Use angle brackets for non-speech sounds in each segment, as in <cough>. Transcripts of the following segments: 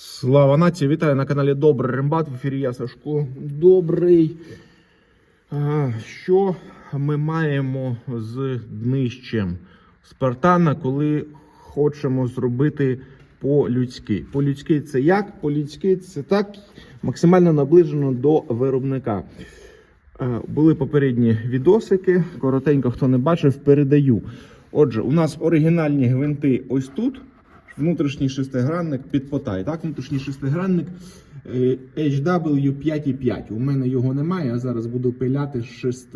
Слава нації! Вітаю на каналі Добрий Рембат. В ефірі я Сашко. Добрий. Що ми маємо з днищем Спартана, коли хочемо зробити по-людськи? По-людськи це як? По-людськи це так максимально наближено до виробника. Були попередні відосики. Коротенько, хто не бачив, передаю. Отже, у нас оригінальні гвинти ось тут. Внутрішній шестигранник під потай. Так, внутрішній шестигранник е, HW 5,5. У мене його немає. Я зараз буду пиляти з 6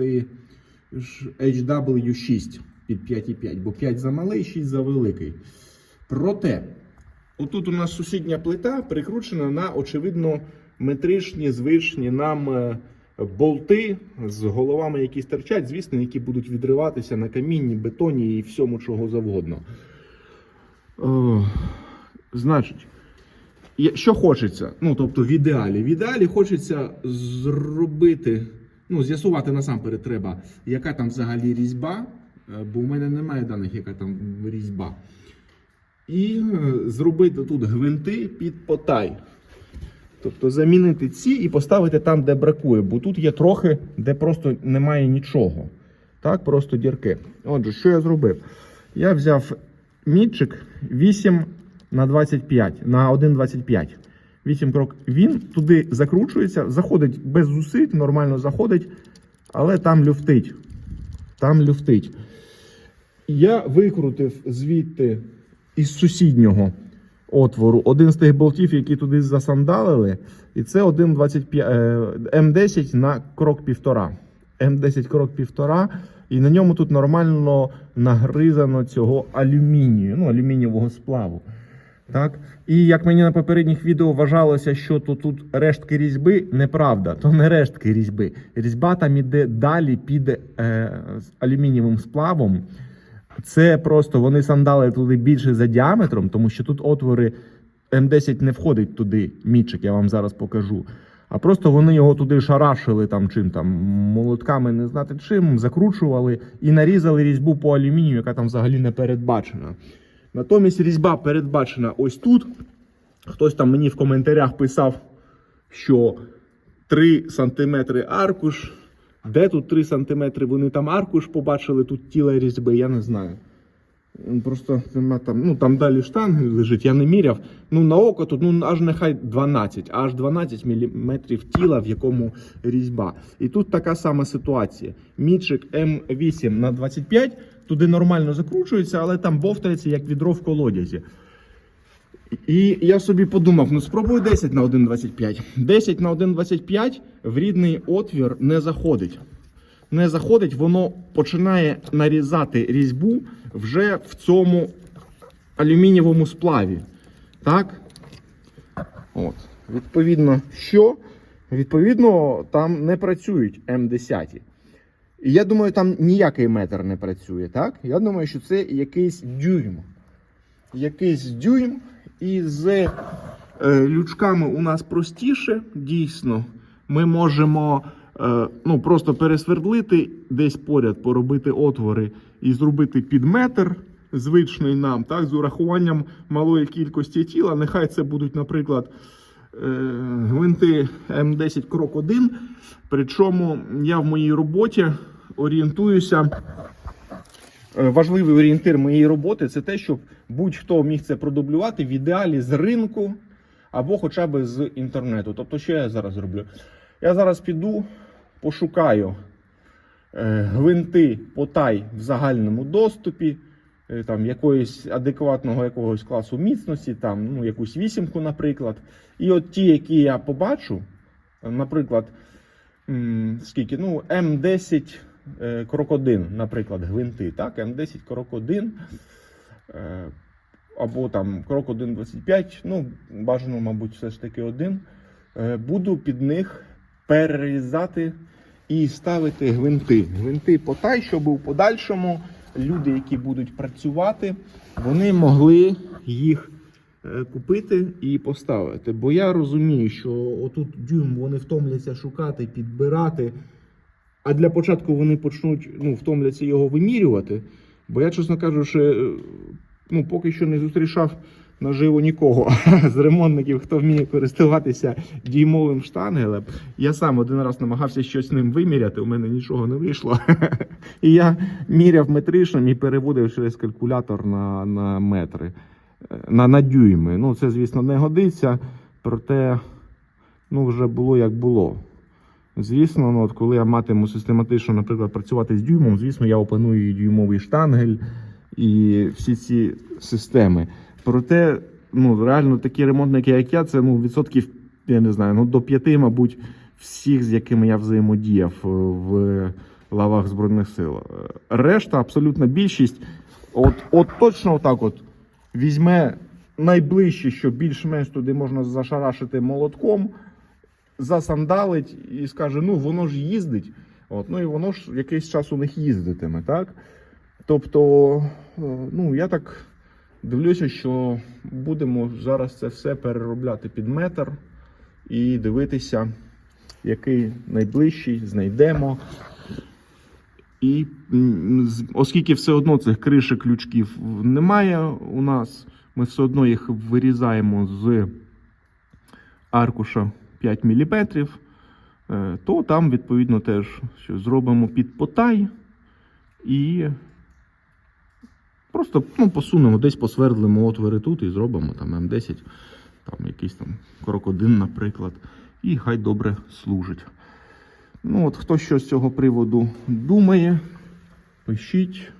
HW 6 під 5,5, бо 5 замалий, 6 завеликий. Проте, отут у нас сусідня плита прикручена на, очевидно, метричні, звичні нам е, болти з головами, які стирчать, звісно, які будуть відриватися на камінні, бетоні і всьому чого завгодно. О, значить, що хочеться? Ну, тобто, в ідеалі. В ідеалі хочеться зробити, ну, з'ясувати насамперед треба, яка там взагалі різьба, е, бо у мене немає даних, яка там різьба. І е, зробити тут гвинти під потай. Тобто замінити ці і поставити там, де бракує, бо тут є трохи, де просто немає нічого. Так, просто дірки. Отже, що я зробив? Я взяв мітчик 8 на 25 на 1,25. 8 крок. Він туди закручується, заходить без зусиль, нормально заходить, але там люфтить. Там люфтить. Я викрутив звідти із сусіднього отвору один з тих болтів, які туди засандалили, і це 1,25 е, М10 на крок півтора. М10 крок півтора, і на ньому тут нормально нагризано цього алюмінію, ну, алюмінієвого сплаву. Так? І як мені на попередніх відео вважалося, що то тут рештки різьби, неправда, то не рештки різьби. Різьба там іде далі під е, з алюмінієвим сплавом. Це просто вони сандали туди більше за діаметром, тому що тут отвори М10 не входить туди, мітчик, я вам зараз покажу. А просто вони його туди шарашили там чим там, молотками не знати чим, закручували і нарізали різьбу по алюмінію, яка там взагалі не передбачена. Натомість різьба передбачена ось тут. Хтось там мені в коментарях писав, що 3 см аркуш. Де тут 3 см? Вони там аркуш побачили, тут тіла різьби, я не знаю. Просто нема там, ну там далі штанги лежить, я не міряв. Ну на око тут ну аж нехай 12, аж 12 мм тіла, в якому різьба. І тут така сама ситуація. Мічик М8 на 25, туди нормально закручується, але там бовтається як відро в колодязі. І я собі подумав: ну спробую 10 на 1,25. 10 на 1,25 в рідний отвір не заходить. Не заходить, воно починає нарізати різьбу вже в цьому алюмінієвому сплаві. Так? От. Відповідно, що? Відповідно, там не працюють М10. І я думаю, там ніякий метр не працює. Так? Я думаю, що це якийсь дюйм якийсь дюйм, і з е, лючками у нас простіше, дійсно. Ми можемо ну, просто пересвердлити десь поряд, поробити отвори і зробити під метр звичний нам, так, з урахуванням малої кількості тіла. Нехай це будуть, наприклад, е, гвинти М10 крок 1. Причому я в моїй роботі орієнтуюся. Е, Важливий орієнтир моєї роботи це те, щоб будь-хто міг це продублювати в ідеалі з ринку або хоча б з інтернету. Тобто, що я зараз зроблю? Я зараз піду, пошукаю е, гвинти потай в загальному доступі, е, там якоїсь адекватного якогось класу міцності, там ну, якусь вісімку, наприклад. І от ті, які я побачу, наприклад, скільки? Ну, М10 е, крокодин, наприклад, гвинти, так, М10 крокодин. Або там крок 1,25, ну, бажано, мабуть, все ж таки один. Буду під них перерізати і ставити гвинти. Гвинти потай, щоб у подальшому люди, які будуть працювати, вони могли їх е, купити і поставити. Бо я розумію, що отут дюйм вони втомляться шукати, підбирати. А для початку вони почнуть ну, втомляться його вимірювати. Бо я, чесно кажучи, е, ну, поки що не зустрічав наживо нікого <laughs> з ремонтників, хто вміє користуватися діймовим штангелем. Я сам один раз намагався щось ним виміряти, у мене нічого не вийшло. <laughs> І я міряв метричним і переводив через калькулятор на, на метри, е, на, на дюйми. Ну, це, звісно, не годиться, проте ну, вже було як було. Звісно, ну, от коли я матиму систематично, наприклад, працювати з дюймом, звісно, я опаную і дюймовий штангель і всі ці системи. Проте, ну, реально такі ремонтники, як я, це ну, відсотків, я не знаю, ну, до п'яти, мабуть, всіх, з якими я взаємодіяв е, в лавах Збройних сил. Е, Решта, абсолютна більшість, от, от точно отак от візьме найближче, що більш-менш туди можна зашарашити молотком, засандалить і скаже: ну воно ж їздить. От, ну і воно ж якийсь час у них їздитиме, так? Тобто, е, ну я так дивлюся, що будемо зараз це все переробляти під метр і дивитися, який найближчий знайдемо. І оскільки все одно цих кришек ключків немає у нас, ми все одно їх вирізаємо з аркуша 5 мм, то там, відповідно, теж що зробимо під потай і просто ну, посунемо, десь посвердлимо отвори тут і зробимо там М10, там якийсь там крокодин, наприклад, і хай добре служить. Ну, от хто що з цього приводу думає, пишіть.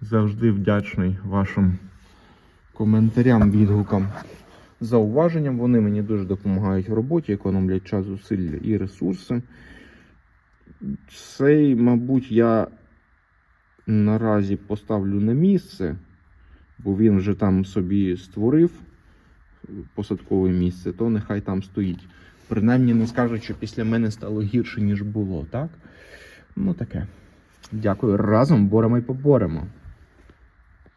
Завжди вдячний вашим коментарям, відгукам, зауваженням. Вони мені дуже допомагають в роботі, економлять час, зусилля і ресурси. Цей, мабуть, я наразі поставлю на місце, бо він вже там собі створив посадкове місце, то нехай там стоїть. Принаймні не скажуть, що після мене стало гірше, ніж було, так? Ну таке. Дякую. Разом боремо і поборемо.